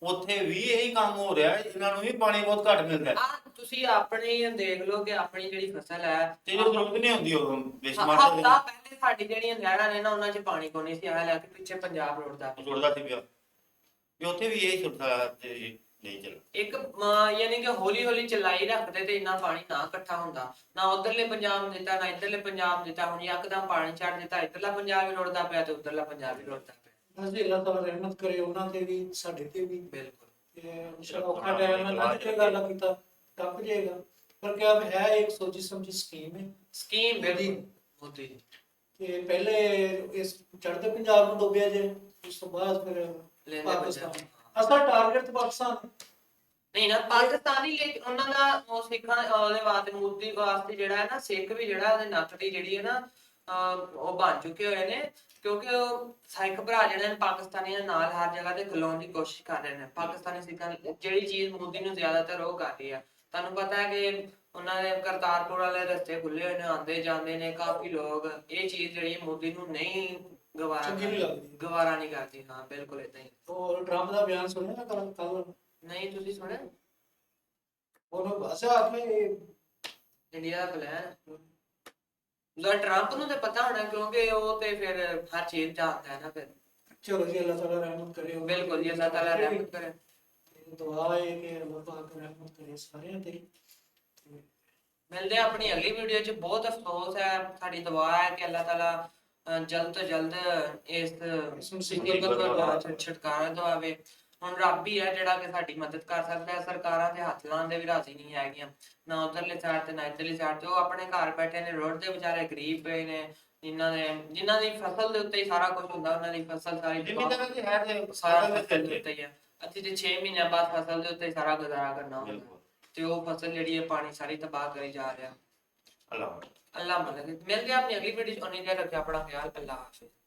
ਉੱਥੇ ਵੀ ਇਹੀ ਕੰਮ ਹੋ ਰਿਹਾ ਹੈ, ਇਹਨਾਂ ਨੂੰ ਵੀ ਪਾਣੀ ਬਹੁਤ ਘੱਟ ਮਿਲਦਾ ਹੈ। ਆ ਤੁਸੀਂ ਆਪਣੀ ਦੇਖ ਲਓ ਕਿ ਆਪਣੀ ਜਿਹੜੀ ਫਸਲ ਹੈ ਤੇ ਇਹਦੀ ਜ਼ਰੂਰਤ ਨਹੀਂ ਹੁੰਦੀ ਉਦੋਂ ਬੇਸ਼ੁਮਾਰ ਹਫਤਾ ਪਹਿਲੇ ਸਾਡੀ ਜਿਹੜੀਆਂ ਨਹਿਰਾਂ ਨੇ ਨਾ ਉਹਨਾਂ 'ਚ ਪਾਣੀ ਨਹੀਂ ਸੀ ਆ ਲੈ ਕੇ ਪਿੱਛੇ ਪੰਜਾਬ ਰੋਡ ਦਾ। ਜੁੜਦਾ ਸੀ ਪਿਆ। ਵੀ ਉੱਥੇ ਵੀ ਇਹੀ ਸੁਰਤਾ ਤੇ ਨਹੀਂ ਚੱਲ ਇੱਕ ਯਾਨੀ ਕਿ ਹੌਲੀ ਹੌਲੀ ਚਲਾਈ ਰੱਖਦੇ ਤੇ ਇੰਨਾ ਪਾਣੀ ਨਾ ਇਕੱਠਾ ਹੁੰਦਾ। ਨਾ ਉਧਰਲੇ ਪੰਜਾਬ ਨੂੰ ਦਿੱਤਾ ਨਾ ਇਧਰਲੇ ਪੰਜਾਬ ਨੂੰ ਦਿੱਤਾ ਹੁਣ ਯਕਦਮ ਪਾਣੀ ਛੱਡ ਦਿੱਤਾ ਇਧਰਲਾ ਪੰਜਾਬ ਵੀ ਰੁੜਦਾ ਪਿਆ ਤੇ ਉਧਰਲਾ ਪੰਜਾਬ ਵੀ ਰੁੜਦਾ। ਪਿਆ ਜੀ ਅੱਲਾਹ ਤਾਲਾ ਰਹਿਮਤ ਕਰੇ ਉਹਨਾਂ ਤੇ ਵੀ ਸਾਡੇ ਤੇ ਵੀ। ਬਿਲਕੁਲ। ਤੇ ਇਨਸ਼ਾਅੱਲਾ ਔਖਾ ਟਾਈਮ ਹੈ ਨਾ ਤੇ ਗੱਲ ਕੀਤਾ ਟੱਪ ਜਾਏਗਾ। ਪਰ ਕਿਆ ਹੈ ਇੱਕ ਸੋਚੀ ਸਮਝੀ ਸਕੀਮ ਹੈ ਸਕੀਮ ਬਿਲਕੁਲ ਮੋਦੀ ਜੀ। ਕਿ ਪਹਿਲੇ ਇਸ ਚੜ੍ਹਦੇ ਪੰਜਾਬ ਨੂੰ ਡੋਬਿਆ ਜੇ ਉਸ ਤੋਂ ਬਾਅਦ ਫਿਰ ਲੈਂਦੇ ਪਾਕਿਸਤਾਨ। ਪੰਜਾਬ। ਅਸਲ ਟਾਰਗੇਟ ਤਾਂ ਪਾਕਿਸਤਾਨ ਹੈ। ਨਹੀਂ ਨਾ ਪਾਕਿਸਤਾਨੀ ਲੇਕਿਨ ਉਹਨਾਂ ਦਾ ਉਹ ਸਿੱਖਾਂ ਉਹਦੇ ਵਾਸਤੇ ਮੂਰਤੀ ਵਾਸਤੇ ਜਿਹੜਾ ਹੈ ਨਾ ਸਿੱਖ ਵੀ ਜਿਹੜਾ ਉਹਦੇ ਦੀ ਜਿਹੜੀ ਹੈ ਨਾ ਉਹ ਬਣ ਚੁੱਕੇ ਹੋਏ ਨੇ। ਕਿਉਂਕਿ ਉਹ ਸਿੱਖ ਭਰਾ ਜਿਹੜੇ ਨੇ ਪਾਕਿਸਤਾਨੀਆਂ ਨਾਲ ਹਰ ਜਗ੍ਹਾ ਤੇ ਖਲੋਣ ਦੀ ਕੋਸ਼ਿਸ਼ ਕਰ ਰਹੇ ਨੇ। ਪਾਕਿਸਤਾਨੀ ਸਿੱਖਾਂ ਜਿਹੜੀ ਚੀਜ਼ ਮੋਦੀ ਨੂੰ ਜ਼ਿਆਦਾਤਰ ਉਹ ਕਰ ਰਹੀ ਆ। ਤੁਹਾਨੂੰ ਪਤਾ ਹੈ ਕਿ ਉਹਨਾਂ ਦੇ ਕਰਤਾਰਪੁਰ ਵਾਲੇ ਰਸਤੇ ਖੁੱਲੇ ਹੋਏ ਨੇ ਆਉਂਦੇ ਜਾਂਦੇ ਨੇ ਕਾਫੀ ਲੋਕ ਇਹ ਚੀਜ਼ ਜਿਹੜੀ ਮੋਦੀ ਨੂੰ ਨਹੀਂ ਗਵਾਰਾ ਚੰਗੀ ਨਹੀਂ ਲੱਗਦੀ। ਗਵਾਰਾ ਨਹੀਂ ਕਰਦੀ ਹਾਂ ਬਿਲਕੁਲ ਇਦਾਂ ਹੀ। ਔਰ ਟਰੰਪ ਦਾ ਬਿਆਨ ਸੁਣਿਆ ਕੱਲ ਕੱਲ ਨਹੀਂ ਤੁਸੀਂ ਸੁਣਿਆ? ਉਹਨੂੰ ਬਸ ਆਖੇ ਇੰਡੀਆ ਦਾ ਪਲਾਨ ਦਾ ਟਰੰਪ ਨੂੰ ਤੇ ਪਤਾ ਹੋਣਾ ਕਿਉਂਕਿ ਉਹ ਤੇ ਫਿਰ ਹਰ ਚੀਜ਼ ਜਾਣਦਾ ਹੈ ਨਾ ਫਿਰ। ਚਲੋ ਜੀ ਅੱਲਾਹ ਤਾਲਾ ਰਹਿਮਤ ਕਰੇ ਬਿਲਕੁਲ ਜੀ ਅੱਲਾਹ ਤਾਲਾ ਰਹਿਮਤ ਕਰੇ। ਦੁਆ ਹੈ ਕਿ ਰੱਬ ਪਾਕ ਰਹਿਮਤ ਕਰੇ ਸਾਰਿਆਂ ਤੇ। ਮਿਲਦੇ ਆ ਆਪਣੀ ਅਗਲੀ ਵੀਡੀਓ 'ਚ। ਬਹੁਤ ਅਫਸੋਸ ਹੈ ਸਾਡੀ ਦੁਆ ਹੈ ਕਿ ਅੱਲਾਹ ਤਾਲਾ ਜਲਦ ਤੋਂ ਜਲਦ ਇਸ ਮੁਸੀਬਤ ਤੋਂ ਛੁਟਕਾਰਾ ਦਵਾਵੇ। ਹੁਣ ਰੱਬ ਹੀ ਹੈ ਜਿਹੜਾ ਕਿ ਸਾਡੀ ਮਦਦ ਕਰ ਸਕਦਾ ਹੈ। ਸਰਕਾਰਾਂ ਦੇ ਹੱਥ ਲਾਉਣ ਦੇ ਵੀ ਰਾਜ਼ੀ ਨਹੀਂ ਹੈਗੀਆਂ। ਨਾ ਉਧਰਲੇ ਸਾਈਡ ਤੇ ਨਾ ਇਧਰਲੀ ਸਾਈਡ ਤੇ। ਉਹ ਆਪਣੇ ਘਰ ਬੈਠੇ ਨੇ ਰੋਡ ਦੇ ਵਿਚਾਰੇ ਗਰੀਬ ਪਏ ਨੇ। ਜਿਨ੍ਹਾਂ ਦੇ ਜਿਨ੍ਹਾਂ ਦੀ ਫਸਲ ਦੇ ਉੱਤੇ ਹੀ ਸਾਰਾ ਕੁਝ ਹੁੰਦਾ ਉਹਨਾਂ ਦੀ ਫਸਲ ਸਾਰੀ ਜ਼ਿਮੀਂਦਾਰਾਂ ਦੀ ਹੈ ਤੇ ਸਾਰਾ ਫਸਲ ਦੇ ਉੱਤੇ ਹੀ ਹੈ। ਅਸੀਂ ਤੇ 6 ਮਹੀਨਿਆਂ ਬਾਅਦ ਫਸਲ ਦੇ ਉੱਤੇ ਸਾਰਾ ਗੁਜ਼ਾਰਾ ਕਰਨਾ ਹੁੰਦਾ। ਤੇ ਉਹ ਫਸਲ ਜਿਹੜੀ ਹੈ ਪਾਣੀ ਸਾਰੀ ਤਬਾਹ ਕਰੀ ਜਾ ਰਿਹਾ। ਅੱਲਾਹ। ਅੱਲਾਹ ਮਦਦ ਮਿਲਦੇ ਆਪਣੀ ਅਗਲੀ ਵੀਡੀਓ ਚ। ਦੇਰ ਰੱਖਿਆ ਆਪਣਾ ਖਿਆਲ। ਅੱਲਾਹ ਹਾਫਿਜ਼।